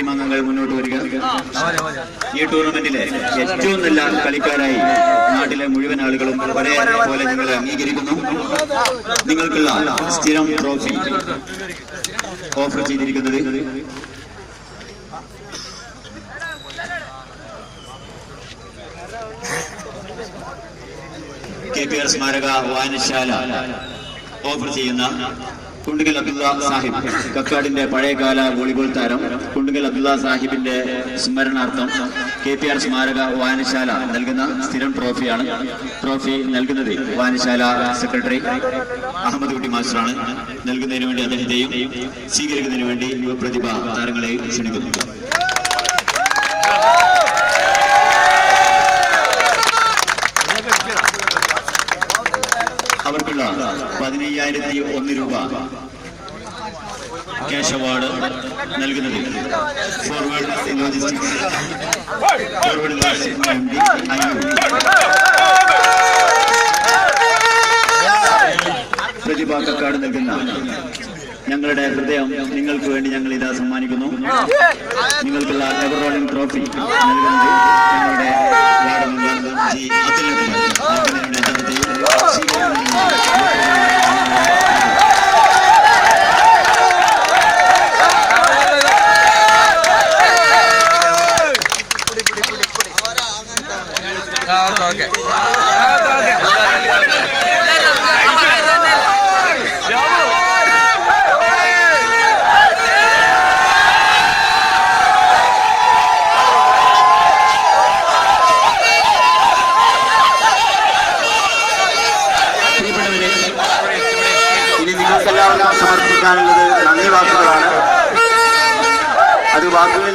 സുഹൃത്തുക്കൾ മുന്നോട്ട് വരിക. ഈ ടൂർണമെന്റിലെ ഏറ്റവും നല്ല കളിക്കാരായി നാട്ടിലെ മുഴുവൻ ആളുകളും ഒരേ പോലെ നിങ്ങളെ അംഗീകരിക്കുന്നു. നിങ്ങൾക്കുള്ള സ്ഥിരം ട്രോഫി ഓഫർ ചെയ്തിരിക്കുന്നത് കെ പി ആർ സ്മാരക വായനശാല ഓഫർ ചെയ്യുന്ന കുണ്ടുകൽ അബ്ദുള്ള സാഹിബ് കക്കാടിന്റെ പഴയകാല വോളിബോൾ താരം കുണ്ടുകൽ അബ്ദുള്ള സാഹിബിന്റെ സ്മരണാർത്ഥം കെ പി ആർ സ്മാരക വായനശാല നൽകുന്ന സ്ഥിരം ട്രോഫിയാണ്. ട്രോഫി നൽകുന്നത് വായനശാല സെക്രട്ടറി അഹമ്മദ് കുട്ടി മാസ്റ്ററാണ്. നൽകുന്നതിന് വേണ്ടി അദ്ദേഹത്തെയും സ്വീകരിക്കുന്നതിന് വേണ്ടി യുവപ്രതിഭ താരങ്ങളെയും ക്ഷണിക്കുന്നു. അവർക്കുള്ള പതിനയ്യായിരത്തി ഒന്ന് രൂപ. ക്യാഷ് അവാർഡ് നൽകുന്നത്. ഫോർവേഡ് ഫോർവേഡ് പ്രതിഭ കക്കാട് നൽകുന്ന ഞങ്ങളുടെ ഹൃദയം നിങ്ങൾക്ക് വേണ്ടി ഞങ്ങൾ ഇതാ സമ്മാനിക്കുന്നു. നിങ്ങൾക്കുള്ള എവർ റോളിംഗ് ട്രോഫി നൽകുന്നത് ഞങ്ങളുടെ ജി നൽകുന്നതിനുവേണ്ടി അദ്ദേഹത്തെയും സ്വീകരിക്കുന്നതിന് ഓക്കെ നിങ്ങൾക്കെല്ലാവർക്കും സമർപ്പിക്കാനുള്ളത് നന്ദി വാക്കുകളാണ്. അത് വാക്കുകൾ